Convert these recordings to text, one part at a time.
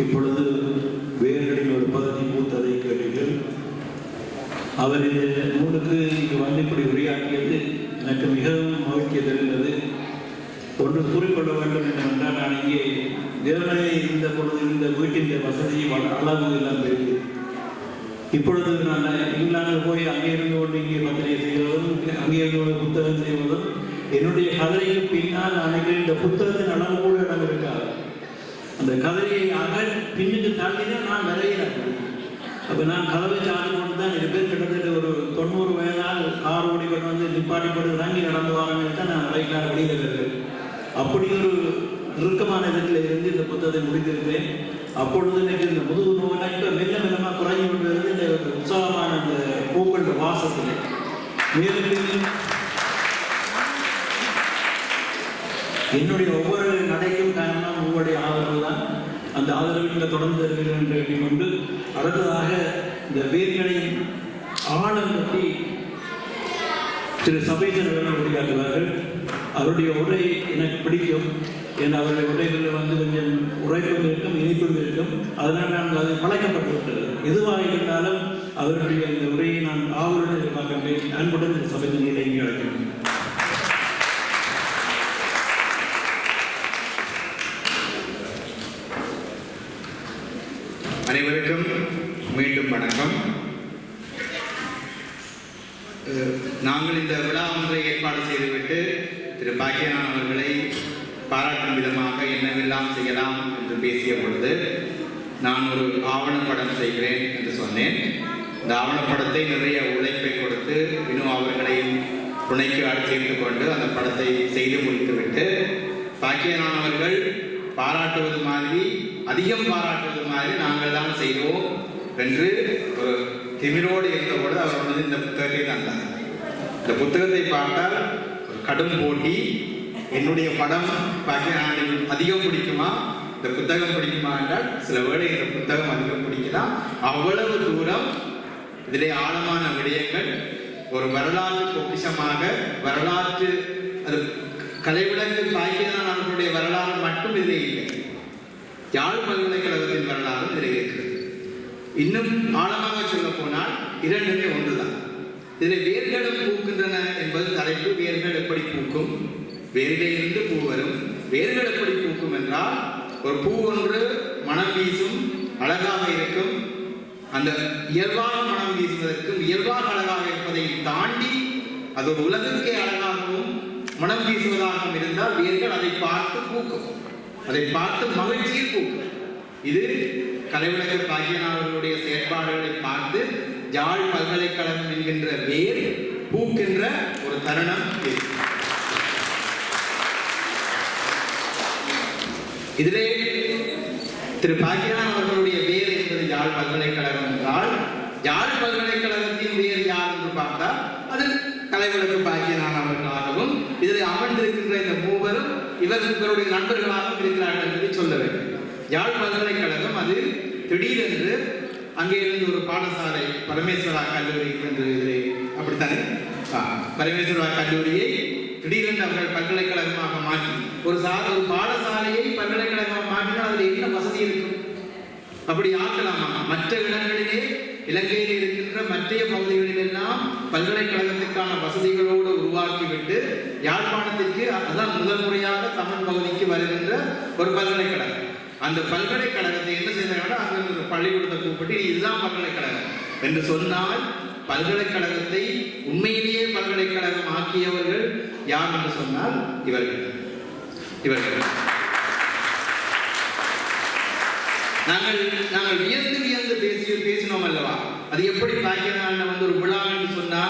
இப்பொழுது வேர்களின் ஒரு பகுதி மூத்ததை கேட்டீர்கள். அவர் இந்த நூலுக்கு இங்கு வந்து இப்படி உரையாற்றியது எனக்கு மிகவும் மகிழ்ச்சி தெரிந்தது ஒன்று கூறிக்கொள்ள வேண்டும் என்னவென்றால் நான் இங்கே தேவனே இருந்த பொழுது இந்த வீட்டின் வசதியும் அளவு எல்லாம் பெரியது இப்பொழுது நான் இங்கிலாந்து போய் அங்கே இருந்து கொண்டு இங்கே பத்திரிகை செய்வதும் அங்கே இருந்து புத்தகம் செய்வதும் என்னுடைய கதைக்கு பின்னால் அன்னைக்கு இந்த புத்தகத்தின் அளவு கதவையை கதையை அகல் பின்னுக்கு தள்ளிதான் நான் விளையிறேன் அப்போ நான் கதவை சார்ஜ் கொண்டு தான் இருப்பேன் கிட்டத்தட்ட ஒரு தொண்ணூறு வயதால் கார் மணி கொண்டு வந்து நிப்பாட்டி போட்டு இறங்கி நடந்து வரேன்னு தான் நான் விளையாட வெளியில் இருக்கிறேன் அப்படி ஒரு நெருக்கமான இடத்துல இருந்து இந்த புத்தகத்தை முடித்திருக்கிறேன் அப்பொழுது எனக்கு இந்த முதுகு நோயெல்லாம் இப்போ மெல்ல மெல்லமாக குறைஞ்சி கொண்டு வருது. இந்த உற்சாகமான அந்த பூக்கள் வாசத்தில். மேலும் மேலும் என்னுடைய ஒவ்வொரு நடைக்கும் காரணம் உங்களுடைய ஆதரவு தான் அந்த ஆதரவை நீங்கள் தொடர்ந்து தருவீர்கள் என்று எண்ணிக்கொண்டு அடுத்ததாக இந்த வேர்களின் ஆழம் பற்றி திரு சபேசன் உரையாற்றுவார்கள். அவருடைய உரை எனக்கு பிடிக்கும். ஏன்னா அவருடைய உரைகளில் வந்து கொஞ்சம் உரைப்பும் இருக்கும் இனிப்பும் இருக்கும். அதனால் நான் அது பழக்கப்பட்டுவிட்டது. எதுவாக இருந்தாலும் அவருடைய இந்த உரையை நான் ஆவலுடன் எதிர்பார்க்கின்றேன். அன்புடன் திரு சபேசன் இங்கே அழைக்கிறேன் அனைவருக்கும் மீண்டும் வணக்கம். நாங்கள் இந்த விழா ஒன்றை ஏற்பாடு செய்துவிட்டு திரு பாக்கியநாதன் அவர்களை பாராட்டும் விதமாக என்னவெல்லாம் செய்யலாம் என்று பேசிய பொழுது நான் ஒரு ஆவணப்படம் செய்கிறேன் என்று சொன்னேன். இந்த ஆவணப்படத்தை நிறைய உழைப்பை கொடுத்து இன்னும் அவர்களையும் துணைக்கு சேர்த்து கொண்டு அந்த படத்தை செய்து முடித்துவிட்டு பாக்கியநாதன் அவர்கள் பாராட்டுவது மாதிரி அதிகம் பாராட்டுவது மாதிரி நாங்கள் தான் செய்வோம் என்று ஒரு திமிரோடு இருந்தபொழுது அவர் வந்து இந்த புத்தகத்தை தந்தார். இந்த புத்தகத்தை பார்த்தால் ஒரு கடும் போட்டி என்னுடைய படம் பாக்கியநாதன் அதிகம் பிடிக்குமா இந்த புத்தகம் பிடிக்குமா என்றால் சில வேளை இந்த புத்தகம் அதிகம் பிடிக்கலாம் அவ்வளவு தூரம் இதிலே ஆழமான விடயங்கள் ஒரு வரலாறு பொக்கிஷமாக வரலாற்று அது கலைவிலங்கு பாக்கியதான் அவர்களுடைய வரலாறு மட்டும் இதிலே இல்லை. யாழ் பல்கலைக்கழகத்தின் வரலாறு இதில் இருக்கிறது இன்னும் ஆழமாக சொல்ல போனால் இரண்டுமே ஒன்றுதான். இதில் வேர்களும் பூக்கின்றன என்பது தலைப்பு. வேர்கள் எப்படி பூக்கும்? வேரிலிருந்து பூ வரும். வேர்கள் எப்படி பூக்கும் என்றால் ஒரு பூ ஒன்று மனம் வீசும் அழகாக இருக்கும். அந்த இயல்பாக மனம் வீசுவதற்கும் இயல்பாக அழகாக இருப்பதை தாண்டி அது ஒரு அழகாகவும் மனம் வீசுவதாகவும் இருந்தால் வேர்கள் அதை பார்த்து பூக்கும். அதை பார்த்து மகிழ்ச்சியில் கூப்பிடும் இது கலைவிளக்கு பாக்கியனாவர்களுடைய செயற்பாடுகளை பார்த்து ஜாழ் பல்கலைக்கழகம் என்கின்ற வேர் பூக்கின்ற ஒரு தருணம் இதிலே திரு பாக்கியனான் அவர்களுடைய வேர் என்பது யாழ் பல்கலைக்கழகம் என்றால் யாழ் பல்கலைக்கழகத்தின் வேர் யார் என்று பார்த்தால் அது கலைவிளக்கு பாக்கியனான் அவர்களாகவும் இதில் அமர்ந்திருக்கின்ற இந்த மூவரும் இவர் இவருடைய நண்பர்களாகவும் இருக்கிறார்கள் என்று சொல்ல வேண்டும். யாழ் பல்கலைக்கழகம் அது திடீரென்று அங்கே இருந்து ஒரு பாடசாலை பரமேஸ்வரா கல்லூரி என்று இதிலே அப்படித்தானே? பரமேஸ்வரா கல்லூரியை திடீரென்று அவர்கள் பல்கலைக்கழகமாக மாற்றி ஒரு சா ஒரு பாடசாலையை பல்கலைக்கழகமாக மாற்றினால் அதில் என்ன வசதி இருக்கும்? அப்படி ஆக்கலாமா? மற்ற இடங்களிலே இலங்கையில் இருக்கின்ற மற்றைய பகுதிகளிலெல்லாம் பல்கலைக்கழகத்திற்கான வசதிகளோடு உருவாக்கிவிட்டு யாழ்ப்பாணத்திற்கு அதான் முதல் முறையாக தமிழ் பகுதிக்கு வருகின்ற ஒரு பல்கலைக்கழகம். அந்த பல்கலைக்கழகத்தை என்ன செய்தாங்கன்னா அங்கே பள்ளிக்கூடத்தை கூப்பிட்டு இதுதான் பல்கலைக்கழகம். என்று சொன்னால் பல்கலைக்கழகத்தை உண்மையிலேயே பல்கலைக்கழகம் ஆக்கியவர்கள் யார் என்று சொன்னால் இவர்கள். இவர்கள். நாங்கள் நாங்கள் வியந்து வியந்து பேசி பேசினோம் அல்லவா? அது எப்படி பாக்கியநாள் வந்து ஒரு விழான்னு சொன்னா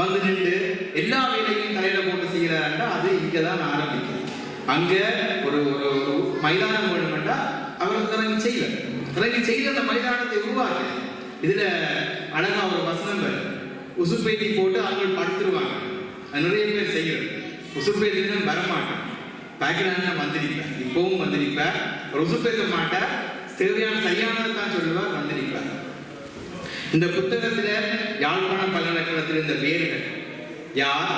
வந்து நின்று எல்லா வேலையும் தலையில போட்டு செய்கிறாருன்னா அது இங்கே தான் ஆரம்பிக்குது. அங்க ஒரு ஒரு ஒரு மைதானம் வேணுமெண்டா அவர் இறங்கி செய்யல இறங்கி செய்யல அந்த மைதானத்தை உருவாக்கு இதுல அழகா ஒரு வசனம் வரும் உசுப்பேட்டி போட்டு அவங்க படுத்துருவாங்க. நிறைய பேர் செய்யறது உசுப்பேத்தி வரமாட்டேன். பாக்கியநாள் வந்திருப்பேன் இப்பவும் வந்திருப்பேன் உசுப்பேத்த மாட்டேன் தேவையான சரியானதை தான் சொல்லுவார் வந்திருப்பார் இந்த புத்தகத்தில் யாழ்ப்பாணம் பல்கலைக்கழகத்தில் இந்த பேர்கள். யார்?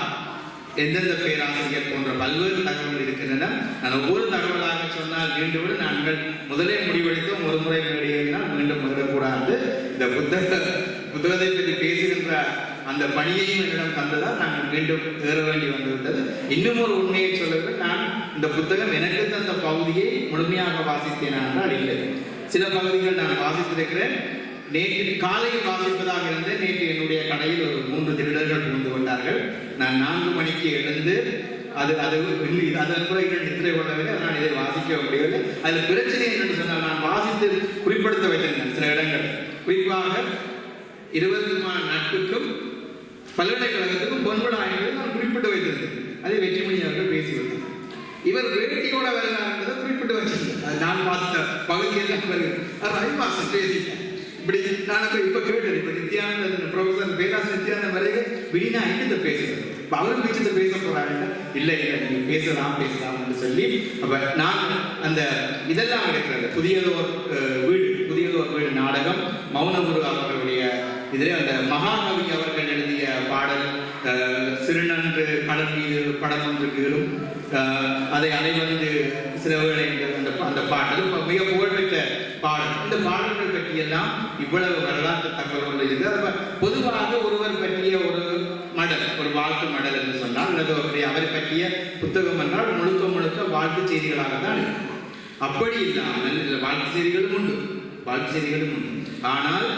எந்தெந்த பேராசிரியர் போன்ற பல்வேறு தகவல்கள் இருக்கின்றன. நான் ஒவ்வொரு தகவலாக சொன்னால் மீண்டும் நாங்கள் முதலே முடிவெடுத்து ஒரு முறை மேடையினால் மீண்டும் முதலக்கூடாது இந்த புத்தக புத்தகத்தை பற்றி பேசுகின்ற அந்த பணியையும் என்னிடம் தந்ததால் நாங்கள் மீண்டும் ஏற வேண்டி வந்துவிட்டது. இன்னும் ஒரு உண்மையை சொல்லுங்கள். நான் இந்த புத்தகம் எனக்கு தந்த பகுதியை முழுமையாக வாசித்தேன் என்றால் இல்லை. சில பகுதிகள் நான் வாசித்திருக்கிறேன். நேற்று காலையில் வாசிப்பதாக இருந்து நேற்று என்னுடைய கடையில் ஒரு மூன்று திருடர்கள் புகுந்து கொண்டார்கள். நான் நான்கு மணிக்கு எழுந்து அது அது இல்லை, அதன் பிறகு நித்திரை கொள்ளவில்லை நான் இதை வாசிக்க முடியவில்லை. அதில் பிரச்சனை என்று சொன்னால் நான் வாசித்து குறிப்பிடுத்த வைத்திருந்தேன் சில இடங்கள். குறிப்பாக இருபது மூணு நாட்களுக்கும் பல்கலைக்கழகத்துக்கும் பொன்விழா என்பதை நான் குறிப்பிட்டு வைத்திருந்தேன். அதை வெற்றிமணி அவர்கள் பேசி வந்தார். இவர் வேட்டியோட வரலாறுன்றதை குறிப்பிட்டு வச்சிருந்தேன் நான் பார்த்த பகுதியெல்லாம் வருது அது ரவிவாசன் பேசிட்டேன் இப்படி நான் இப்ப கேட்டேன் இப்ப நித்யானந்த ப்ரொஃபசர் பேராசிரியர் நித்யானந்த வரைக்கும் வீணா இந்த பேசுறது? இப்ப அவர் பிடிச்சத பேச போறாங்க இல்ல இல்ல நீங்க பேசலாம் பேசலாம்னு சொல்லி அப்ப நான் அந்த இதெல்லாம் இருக்கிறது புதியதோர் வீடு புதியதோர் வீடு நாடகம் மௌனகுரு அவர்களுடைய இதிலே அந்த மகாகவி அவர்கள் எழுதிய பாடல் அஹ், சிறுநன்று கடல் மீது படம் ஒன்று கீழும் அதை அனைவந்து சிறவர்கள் என்ற அந்த அந்த பாடல் மிக புகழ்பெற்ற பாடல். இந்த பாடல்கள் பற்றியெல்லாம் இவ்வளவு வரலாற்று தகவல் இருக்கு. அப்ப பொதுவாக ஒருவர் பற்றிய ஒரு மடல் ஒரு வாழ்த்து மடல் என்று சொன்னால் அல்லது அவருடைய அவரை பற்றிய புத்தகம் என்றால் முழுக்க முழுக்க வாழ்த்து செய்திகளாக தான் இருக்கும். அப்படி இல்லாமல் இதில் வாழ்த்து செய்திகளும் உண்டு வாழ்த்து செய்திகளும் உண்டு. ஆனால்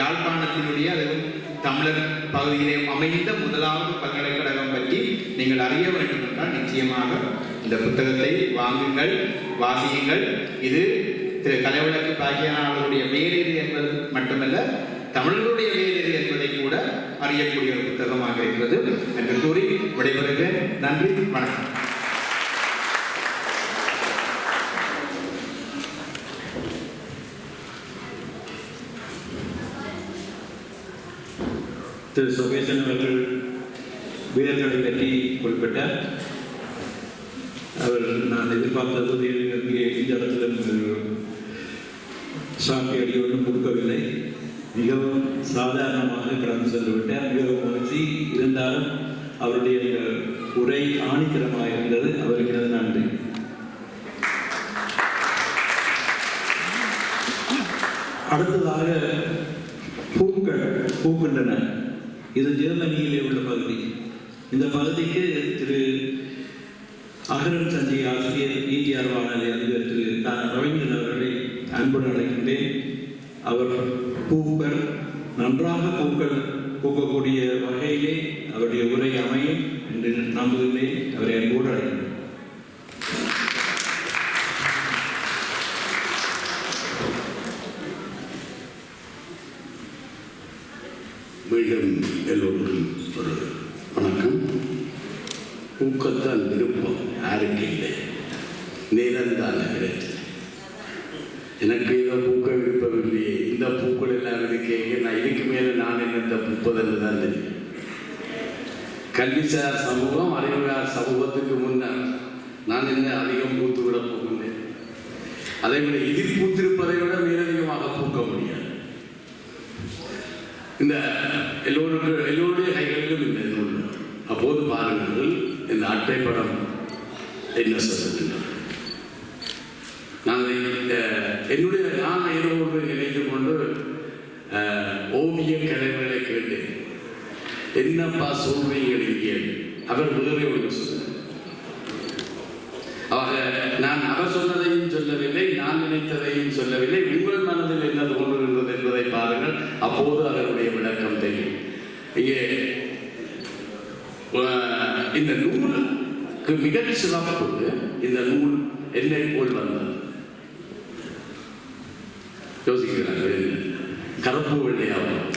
யாழ்ப்பாணத்தினுடைய அதுவும் தமிழர் பகுதியிலே அமைந்த முதலாவது பல்கலைக்கழகம் பற்றி நீங்கள் அறிய வேண்டும் என்றால் நிச்சயமாக இந்த புத்தகத்தை வாங்குங்கள் வாசியுங்கள். இது திரு கலைவிளக்கு அவர்களுடைய வேலேறு என்பது மட்டுமல்ல தமிழர்களுடைய வேலேறு என்பதை கூட அறியக்கூடிய ஒரு புத்தகமாக இருக்கிறது என்று கூறி விடைபெறுகிறேன். நன்றி வணக்கம். திரு சுபேசன் அவர்கள் வீரர்களை பற்றி குறிப்பிட்டார். அவர் நான் எதிர்பார்த்தது இங்கே இந்த இடத்துல சாமி அடியோடும் கொடுக்கவில்லை. மிகவும் சாதாரணமாக கடந்து சென்று விட்டார். மிகவும் மகிழ்ச்சி. இருந்தாலும் அவருடைய உரை ஆணித்தரமாக இருந்தது. அவருக்கு எனது நன்றி. அடுத்ததாக பூக்கள் பூக்கின்றன. இது ஜெர்மனியிலே உள்ள பகுதி. இந்த பகுதிக்கு திரு அகரன் சந்தி ஆசிரியர் இடிஆர் வானொலி அதிபர் திரு ரவீந்திரன் அவர்களை அன்புடன் அழைக்கின்றேன். அவர் பூக்கள் நன்றாக பூக்கள் பூக்கக்கூடிய வகையிலே அவருடைய உரை அமையும் என்று நம்புகிறேன் அவரை அன்போடு அழைக்கின்றேன். மீண்டும் எல்லோருக்கும் ஒரு வணக்கம். ஊக்கத்தான் விருப்பம் யாருக்கு இல்லை? நேரம்தான் கிடைச்சது எனக்கு இதை பூக்க விருப்பமில்லையே இந்த பூக்கள் எல்லாம் இருக்கேங்க நான் இதுக்கு மேலே நான் என்னத்தை பூப்பதென்று தான் தெரியும். கல்விசார் சமூகம் அறிவுசார் சமூகத்துக்கு முன்னர் நான் என்ன அதிகம் பூத்து விட போகின்றேன்? அதே மாதிரி இதில் பூத்திருப்பதை விட மேலதிகமாக பூக்க முடியாது இந்த எல்லோருக்கு எல்லோருடைய கைகளிலும் இந்த நூல் அப்போது பாருங்கள் இந்த அட்டை படம் என்ன சொல்லுகின்றது நான் இதை, என்னுடைய நான் இரவோடு நினைத்து கொண்டு ஓவிய கலைகளை கேட்டேன். என்னப்பா சொல்றீங்க இங்கே? அவர் வேறே ஒன்று சொன்னார். ஆக நான் அவர் சொன்னதையும் சொல்லவில்லை நான் நினைத்ததையும் சொல்லவில்லை. உங்கள் மனதில் என்ன தோன்றுகின்றது என்பதை பாருங்கள். அப்போது அதனுடைய விளக்கம் தெரியும். இங்கே அஹ், இந்த நூலுக்கு மிகச் சிறப்பு இந்த நூல் என்னை போல் வந்தது. யோசிக்கிறாங்க கருப்பு வெள்ளையாகும்.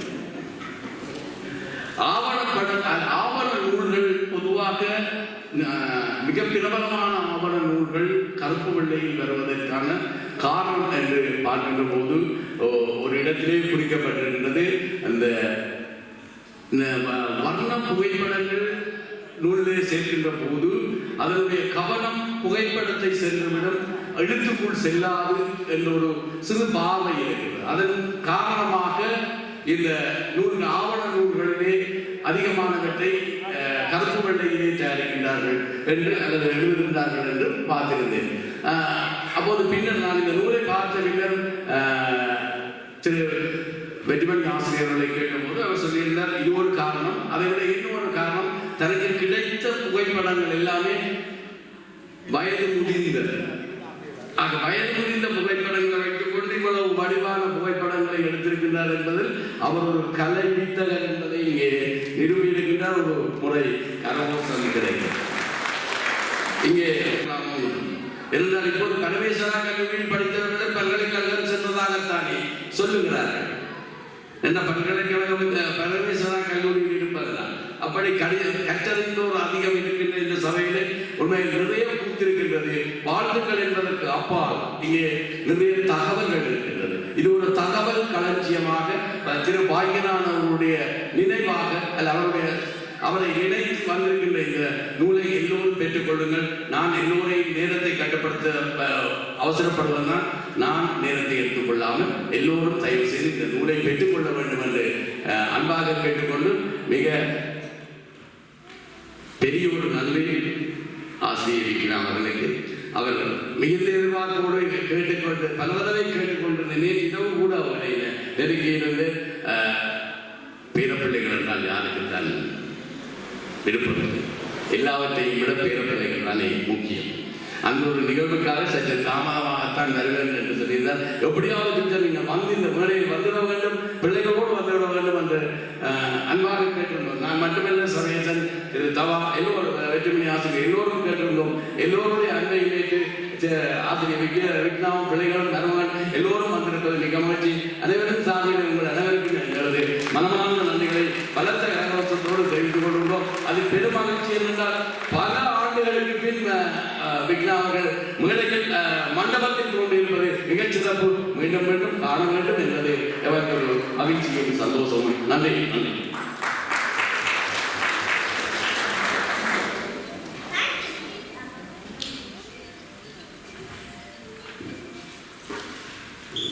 ஆவணப்பட ஆவண நூல்கள் பொதுவாக மிக பிரபலமான ஆவண நூல்கள் கருப்பு வெள்ளையில் வருவதற்கான காரணம் என்று பார்க்கின்ற போது ஓ- ஒரு இடத்திலே குறிக்கப்பட்டிருக்கிறது அந்த வ- வர்ண புகைப்படங்கள் நூலிலே சேர்க்கின்ற போது அதனுடைய கவனம் புகைப்படத்தை சென்றுவிடும் எழுத்துக்குள் செல்லாது என்ற ஒரு சிறு பார்வை இருக்கிறது. அதன் காரணமாக இந்த நூல் ஆவண நூல்களிலே அதிகமானவற்றை அஹ், கருப்பு வெள்ளையிலே தயாரிக்கின்றார்கள் என்று அல்லது எழுதுகின்றார்கள் என்று பார்த்திருந்தேன். அப்போது பின்னர் நான் இந்த நூலை பார்த்த பின்னர் புகைப்படங்கள் எல்லாமே வயது முதிர்ந்தது. ஆக வயது முதிர்ந்த புகைப்படங்களை வைத்துக் கொண்டு இவ்வளவு வடிவான புகைப்படங்களை எடுத்திருக்கின்றார் என்பதில் அவர் ஒரு கலை வீத்தகர் என்பதை இங்கே நிரூபியிருக்கின்றார் ஒரு முறை கரகோசம் கிடைக்கும் இங்கே இருந்தால் இப்போது கணவேஸ்வரா கல்லூரியில் படித்தவர்கள் பல்கலைக்கழகம் சென்றதாகத்தானே சொல்லுகிறார்கள். என்ன பல்கலைக்கழகம்? பரமேஸ்வரா கல்லூரியில் இருப்பதுதான். அப்படி கடி கற்றறிந்தோர் அதிகம் இருக்கின்ற இந்த சபையிலே உண்மையில் நிறைய பூத்திருக்கின்றது வாழ்த்துக்கள் என்பதற்கு அப்பால் இங்கே நிறைய தகவல்கள் இருக்கின்றது. இது ஒரு தகவல் களஞ்சியமாக திரு பாக்கியனான் அவருடைய நினைவாக அல்ல அவருடைய அவரை இணைத்து வந்திருக்கின்ற இந்த நூலை எல்லோரும் பெற்றுக்கொள்ளுங்கள் நான் எல்லோரையும் நேரத்தை கட்டுப்படுத்த அஹ், அவசரப்படுவதுதான் நான் நேரத்தை எடுத்துக்கொள்ளாமல் எல்லோரும் தயவு செய்து இந்த நூலை பெற்றுக்கொள்ள வேண்டும் என்று அன்பாக கேட்டுக்கொண்டு மிக ஆசிரியர் அவர்களுக்கு அவர் மிகுந்த எதிர்பார்ப்போடு கேட்டுக்கொண்டு பல தடவை கேட்டுக்கொண்டிருந்த நேற்று இரவு கூட அவரை நெருங்கியிருந்து அஹ், பேரப்பிள்ளைகள் என்றால் யாருக்கு தான் விருப்பம் எல்லாவற்றையும் விட பேரப்பிள்ளைகள் தானே முக்கியம். அந்த ஒரு நிகழ்வுக்காக சற்று தாமதமாகத்தான் வருவேன் என்று சொல்லியிருந்தார். எப்படியாவது நீங்கள் வந்து இந்த மேடையில் வந்துட வேண்டும். பிள்ளைகளோடு வந்துவிட வேண்டும் என்று அஹ், அன்பாக கேட்டிருந்தோம். நான் மட்டுமல்ல சமயசன் திரு தவா எல்லோரும் வெற்றிமணி ஆசிரியர் எல்லோரும் கேட்டிருந்தோம். எல்லோருடைய அன்பை நேற்று ஆசிரியர் விக்ய விக்னாவும் பிள்ளைகளும் மருமகன் எல்லோரும் வந்திருப்பது மிக மகிழ்ச்சி. அனைவரும் சாதியில் உங்கள் அனைவருக்கும் எங்களது மனமார்ந்த நன்றிகளை பலத்த கரகோஷத்தோடு தெரிவித்துக் கொள்கின்றோம் அது பெரும் மகிழ்ச்சி என்றால் பல ஆண்டுகளுக்கு பின் அஹ், அஹ், விக்னா அவர்கள் மேடையில் அஹ், மண்டபத்தில் கொண்டிருப்பது மிகச் வேண்டும் மீண்டும் காண வேண்டும் என்பது எவருக்கு மகிழ்ச்சியும் சந்தோஷமும் நன்றி நன்றி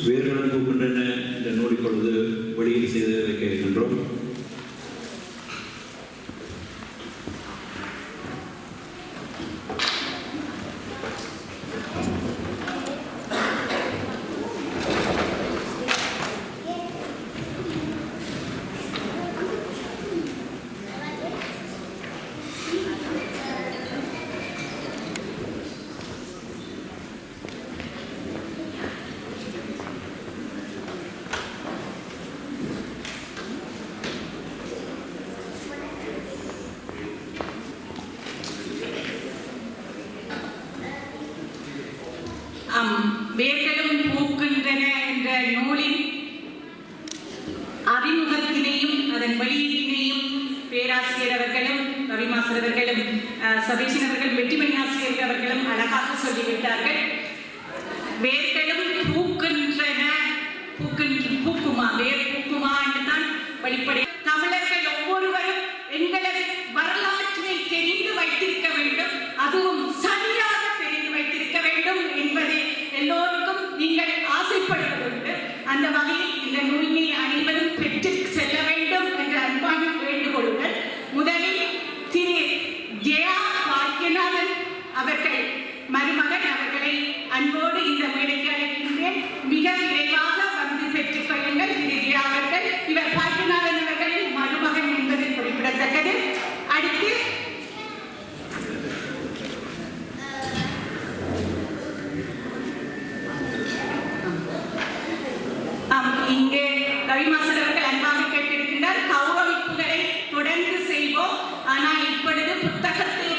வேர்களும் பூக்கின்றன இந்த நூல் இப்பொழுது வெளியீடு செய்து வைக்க இருக்கின்றோம் ஆம் வேர்களும் பூக்கின்றன என்ற நூலின் அறிமுகத்தினையும் அதன் வெளியீட்டினையும் பேராசிரியர் அவர்களும் ரவிமாசர் அவர்களும் அஹ், சதீஷன் அவர்களும் வெற்றிமணி ஆசிரியர் அவர்களும் அழகாக சொல்லிவிட்டார்கள் வேர்களும் பூக்கின்றன பூக்கின்ற பூக்குமா வேர் பூக்குமா என்றுதான் வெளிப்படை தமிழர்கள் ஒவ்வொருவரும் எங்களது வரலாற்றினை தெரிந்து வைத்திருக்க வேண்டும் அதுவும் சரியாக தெரிந்து வைத்திருக்க வேண்டும் என்பதை எல்லோருக்கும் நீங்கள் ஆசைப்படுவதுண்டு அந்த வகையில் இந்த நூலினை அனைவரும் பெற்று செல்ல வேண்டும் என்ற அன்பான வேண்டுகோளுடன் முதலில் திரு ஜெயா பாக்கியநாதன் அவர்கள் மருமகன் அவர்களை அன்போடு இந்த மேடைக்கு அழைக்கின்றேன் மிக விரைவாக வந்து பெற்றுக் கொள்ளுங்கள் திரு ஜெயா அவர்கள் இவர் பாக்கியநாதன் அவர்களின் மருமகன் என்பது குறிப்பிடத்தக்கது அடுத்து ஆம், இங்கே ரவிமாசன் அவர்கள் அன்பாக கேட்டிருக்கின்றார் கௌரவிப்புகளை தொடர்ந்து செய்வோம். ஆனால் இப்பொழுது புத்தகத்தில்